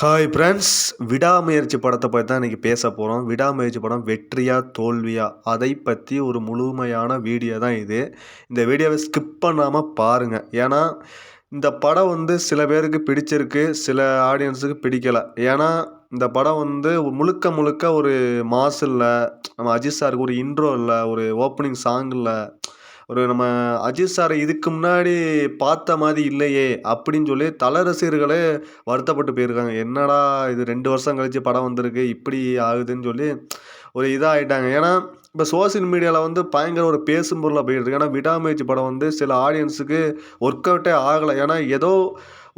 Hi friends விடாமுயற்சி படத்தை பற்றி தான் இன்றைக்கி பேச போகிறோம் விடாமுயற்சி படம் வெற்றியா தோல்வியா அதை பற்றி ஒரு முழுமையான வீடியோ தான் இது. இந்த வீடியோவை ஸ்கிப் பண்ணாமல் பாருங்கள் ஏன்னா இந்த படம் வந்து சில பேருக்கு பிடிச்சிருக்கு சில ஆடியன்ஸுக்கு பிடிக்கலை. ஏன்னா இந்த படம் வந்து முழுக்க முழுக்க ஒரு மாஸ் இல்லை நம்ம அஜித் சாருக்கு ஒரு இன்ட்ரோ இல்லை ஒரு ஓப்பனிங் சாங் இல்லை ஒரு நம்ம அஜித் சாரை இதுக்கு முன்னாடி பார்த்த மாதிரி இல்லையே அப்படின்னு சொல்லி தல ரசிகர்களே வருத்தப்பட்டு போயிருக்காங்க. என்னடா இது ரெண்டு வருஷம் கழிச்சு படம் வந்திருக்கு இப்படி ஆகுதுன்னு சொல்லி ஒரு இதாகிட்டாங்க ஏன்னா இப்போ சோசியல் மீடியாவில் வந்து பயங்கர ஒரு பேசும் பொருளாக போயிட்டு இருக்கு. ஏன்னா விடாமுயற்சி படம் வந்து சில ஆடியன்ஸுக்கு ஒர்க் அவுட்டே ஆகலை. ஏன்னா ஏதோ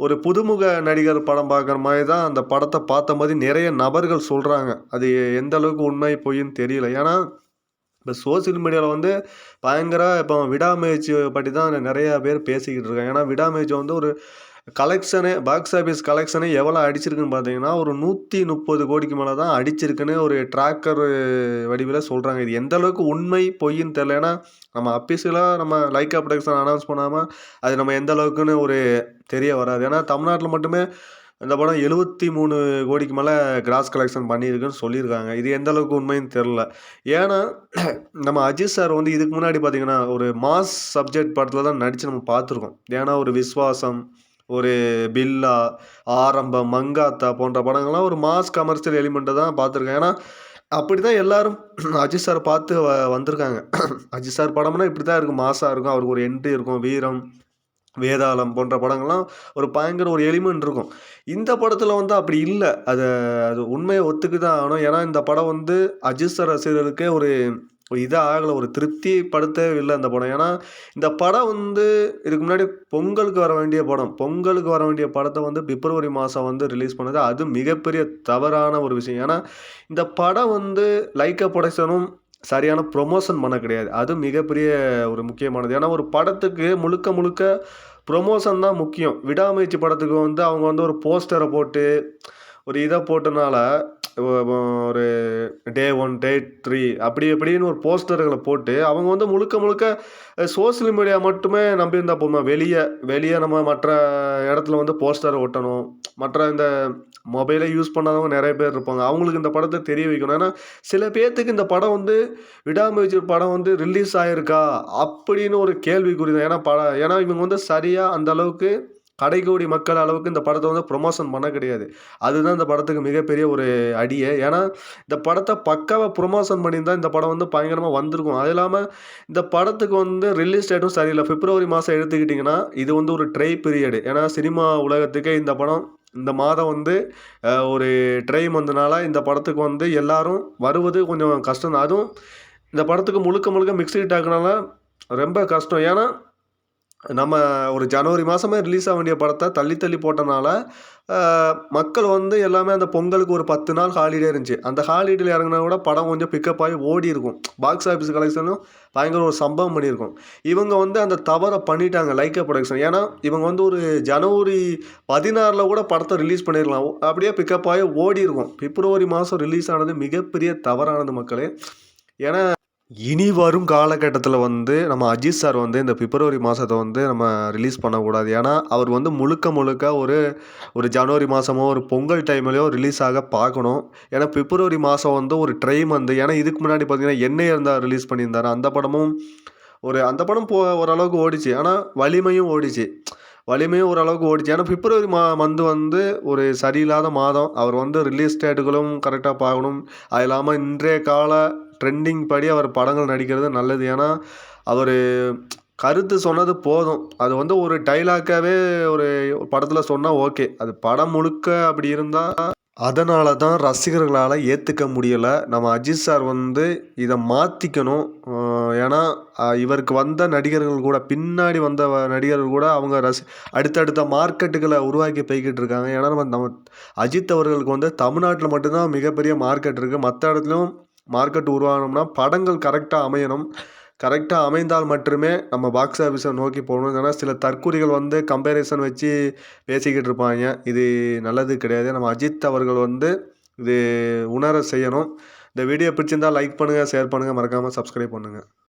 ஒரு புதுமுக நடிகர் படம் பார்க்குற மாதிரி தான் அந்த படத்தை பார்த்த மாதிரி நிறைய நபர்கள் சொல்கிறாங்க அது எந்த அளவுக்கு உண்மை பொய்ன்னு தெரியல. ஏன்னா இப்போ சோசியல் மீடியாவில் வந்து பயங்கர இப்போ விடாமுயற்சி பற்றி தான் நிறையா பேர் பேசிக்கிட்டு இருக்காங்க. ஏன்னா விடாமுயற்சி வந்து ஒரு கலெக்ஷனு பாக்ஸ் ஆஃபீஸ் கலெக்ஷனு எவ்வளோ அடிச்சிருக்குன்னு பார்த்தீங்கன்னா ஒரு நூற்றி முப்பது கோடிக்கு மேலே தான் அடிச்சிருக்குன்னு ஒரு ட்ராக்கர் வடிவில் சொல்கிறாங்க இது எந்த அளவுக்கு உண்மை பொய்ன்னு தெரில ஏன்னா நம்ம அஃபீஷியலாக நம்ம லைக்கா ப்ரொடக்ஷன் அனௌன்ஸ் பண்ணாமல் அது நம்ம எந்த அளவுக்குன்னு ஒரு தெரிய வராது. ஏன்னா தமிழ்நாட்டில் மட்டுமே இந்த படம் எழுபத்தி மூணு கோடிக்கு மேலே கிராஸ் கலெக்ஷன் பண்ணியிருக்குன்னு சொல்லியிருக்காங்க. இது எந்த அளவுக்கு உண்மைன்னு தெரில ஏன்னா நம்ம அஜித் சார் வந்து இதுக்கு முன்னாடி பார்த்தீங்கன்னா ஒரு மாஸ் சப்ஜெக்ட் படத்தில் தான் நடித்து நம்ம பார்த்துருக்கோம் ஏன்னா ஒரு விஸ்வாசம் ஒரு பில்லா ஆரம்பம் மங்காத்தா போன்ற படங்கள்லாம் ஒரு மாஸ் கமர்ஷியல் எலிமெண்ட்டை தான் பார்த்துருக்கேன் ஏன்னா அப்படி தான் எல்லோரும் அஜித் சார் பார்த்து வ வந்திருக்காங்க. அஜித் சார் படம்னா இப்படி தான் இருக்கும் மாசாக இருக்கும். அவருக்கு ஒரு என்ட்ரி இருக்கும். வீரம் வேதாளம் போன்ற படங்கள்லாம் ஒரு பயங்கர ஒரு எலிமெண்ட் இருக்கும். இந்த படத்தில் வந்து அப்படி இல்லை. அதை அது உண்மையை ஒத்துக்கு தான் ஆகணும். ஏன்னா இந்த படம் வந்து அஜித் சார் ரசிகர்களுக்கே ஒரு ஒரு இதாக ஆகலை. ஒரு திருப்தி படுத்தவே இல்லை அந்த படம். ஏன்னா இந்த படம் வந்து இதுக்கு முன்னாடி பொங்கலுக்கு வர வேண்டிய படம். பொங்கலுக்கு வர வேண்டிய படத்தை வந்து பிப்ரவரி மாதம் வந்து ரிலீஸ் பண்ணது. அது மிகப்பெரிய தவறான ஒரு விஷயம். ஏன்னா இந்த படம் வந்து லைக்கா ப்ரொடக்ஷனும் சரியான ப்ரொமோஷன் பண்ண கிடையாது. அது மிகப்பெரிய ஒரு முக்கியமானது. ஏன்னா ஒரு படத்துக்கு முழுக்க முழுக்க ப்ரொமோஷன் தான் முக்கியம். விடாமுயற்சி படத்துக்கு வந்து அவங்க வந்து ஒரு போஸ்டரை போட்டு ஒரு இதை போட்டனால ஒரு டே ஒன் டே த்ரீ அப்படி எப்படின்னு ஒரு போஸ்டர்களை போட்டு அவங்க வந்து முழுக்க முழுக்க சோசியல் மீடியா மட்டுமே நம்பியிருந்தா போதுமா? வெளியே வெளியே நம்ம மற்ற இடத்துல வந்து போஸ்டரை ஒட்டணும். மற்ற இந்த மொபைலை யூஸ் பண்ணாதவங்க நிறைய பேர் இருப்பாங்க. அவங்களுக்கு இந்த படத்தை தெரிய வைக்கணும். ஏன்னா சில பேர்த்துக்கு இந்த படம் வந்து விடாமுயற்சி படம் வந்து ரிலீஸ் ஆகிருக்கா அப்படின்னு ஒரு கேள்விக்குறி தான். ஏன்னா படம் ஏன்னா இவங்க வந்து சரியாக அந்த அளவுக்கு கடைக்கோடி மக்கள் அளவுக்கு இந்த படத்தை வந்து ப்ரொமோஷன் பண்ண கிடையாது. அதுதான் இந்த படத்துக்கு மிகப்பெரிய ஒரு அடியே. ஏன்னா இந்த படத்தை பக்காவாக ப்ரொமோஷன் பண்ணியிருந்தால் இந்த படம் வந்து பயங்கரமாக வந்திருக்கும். அது இல்லாமல் இந்த படத்துக்கு வந்து ரிலீஸ் டேட்டும் சரியில்லை. பிப்ரவரி மாதம் எடுத்துக்கிட்டிங்கன்னா இது வந்து ஒரு ட்ரை பீரியடு ஏன்னா சினிமா உலகத்துக்கே இந்த படம் இந்த மாதம் வந்து ஒரு ட்ரெயின் வந்தனால இந்த படத்துக்கு வந்து எல்லோரும் வருவது கொஞ்சம் கஷ்டம் தான். அதுவும் இந்த படத்துக்கு முழுக்க முழுக்க மிக்ஸி டாக்குனால ரொம்ப கஷ்டம். ஏன்னா நம்ம ஒரு ஜனவரி மாதமே ரிலீஸ் ஆக வேண்டிய படத்தை தள்ளி தள்ளி போட்டனால மக்கள் வந்து எல்லாமே அந்த பொங்கலுக்கு ஒரு பத்து நாள் ஹாலிடே இருந்துச்சு. அந்த ஹாலிடேயில் இறங்கினா கூட படம் கொஞ்சம் பிக்கப் ஆகி ஓடி இருக்கும். பாக்ஸ் ஆஃபீஸ் கலெக்ஷனும் பயங்கர ஒரு சம்பவம் பண்ணியிருக்கும். இவங்க வந்து அந்த தவறை பண்ணிட்டாங்க லைக்கா ப்ரொடக்ஷன் ஏன்னா இவங்க வந்து ஒரு ஜனவரி பதினாறில் கூட படத்தை ரிலீஸ் பண்ணிடலாம். அப்படியே பிக்கப் ஆகி ஓடி இருக்கும். பிப்ரவரி மாதம் ரிலீஸ் ஆனது மிகப்பெரிய தவறானது மக்களே. ஏன்னா இனி வரும் காலகட்டத்தில் வந்து நம்ம அஜித் சார் வந்து இந்த பிப்ரவரி மாதத்தை வந்து நம்ம ரிலீஸ் பண்ணக்கூடாது. ஏன்னா அவர் வந்து முழுக்க முழுக்க ஒரு ஒரு ஜனவரி மாதமோ ஒரு பொங்கல் டைம்லேயோ ரிலீஸ் ஆக பார்க்கணும். ஏன்னா பிப்ரவரி மாதம் வந்து ஒரு ட்ரை வந்து ஏன்னா இதுக்கு முன்னாடி பார்த்தீங்கன்னா எண்ணெய் இருந்தால் ரிலீஸ் பண்ணியிருந்தார். அந்த படமும் ஒரு அந்த படம் போ ஓரளவுக்கு ஓடிச்சு. ஆனால் வலிமையும் ஓடிச்சு. வலிமையும் ஓரளவுக்கு ஓடிச்சு. ஏன்னா பிப்ரவரி மா மந்த் வந்து ஒரு சரியில்லாத மாதம். அவர் வந்து ரிலீஸ் டேட்டுகளும் கரெக்டாக பார்க்கணும். அது இல்லாமல் இன்றைய கால ட்ரெண்டிங் படி அவர் படங்கள் நடிக்கிறது நல்லது. ஏன்னா அவர் கருத்து சொன்னது போதும். அது வந்து ஒரு டைலாக்காகவே ஒரு படத்தில் சொன்னால் ஓகே அது படம் முழுக்க அப்படி இருந்தால் அதனால தான் ரசிகர்களால் ஏற்றுக்க முடியலை. நம்ம அஜித் சார் வந்து இதை மாற்றிக்கணும் ஏன்னா இவருக்கு வந்த நடிகர்கள் கூட பின்னாடி வந்த நடிகர்கள் கூட அவங்க ரசி அடுத்தடுத்த மார்க்கெட்டுகளை உருவாக்கி போய்கிட்டு இருக்காங்க. ஏன்னா நம்ம நம்ம அஜித் அவர்களுக்கு வந்து தமிழ்நாட்டில் மட்டும்தான் மிகப்பெரிய மார்க்கெட் இருக்குது மற்ற இடத்துலையும் மார்க்கெட் உருவாகணும்னா படங்கள் கரெக்டாக அமையணும். கரெக்டாக அமைந்தால் மட்டுமே நம்ம பாக்ஸ் ஆஃபீஸை நோக்கி போகணும். ஏன்னா சில தற்கொலைகள் வந்து கம்பேரிசன் வச்சு பேசிக்கிட்டு இருப்பாங்க. இது நல்லது கிடையாது. நம்ம அஜித் அவர்கள் வந்து இது உணர செய்யணும். இந்த வீடியோ பிடிச்சிருந்தால் லைக் பண்ணுங்கள் ஷேர் பண்ணுங்கள் மறக்காமல் சப்ஸ்கிரைப் பண்ணுங்கள்